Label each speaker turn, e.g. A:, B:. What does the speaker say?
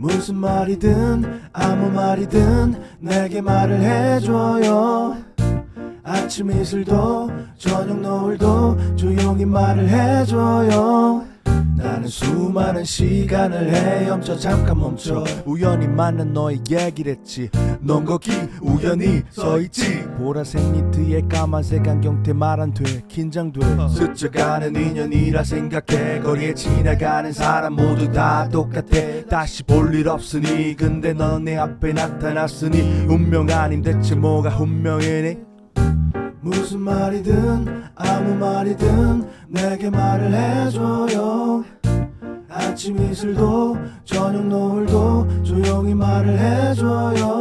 A: 무슨 말이든 아무 말이든 내게 말을 해줘요. 아침 이슬도 저녁 노을도 조용히 말을 해줘요 나는 수많은 시간을 헤엄쳐 잠깐 멈춰. 우연히 만난 너의 얘기를 했지. 넌 거기 우연히 서있지. 보라색 니트에 까만색 안경테 말안 돼. 긴장돼. 스쳐가는 인연이라 생각해. 거리에 지나가는 사람 모두 다 똑같아. 다시 볼 일 없으니. 근데 넌 내 앞에 나타났으니. 운명 아닌 대체 뭐가 운명이니? 무슨 말이든 아무 말이든 내게 말을 해줘요 아침 이슬도 저녁 노을도 조용히 말을 해줘요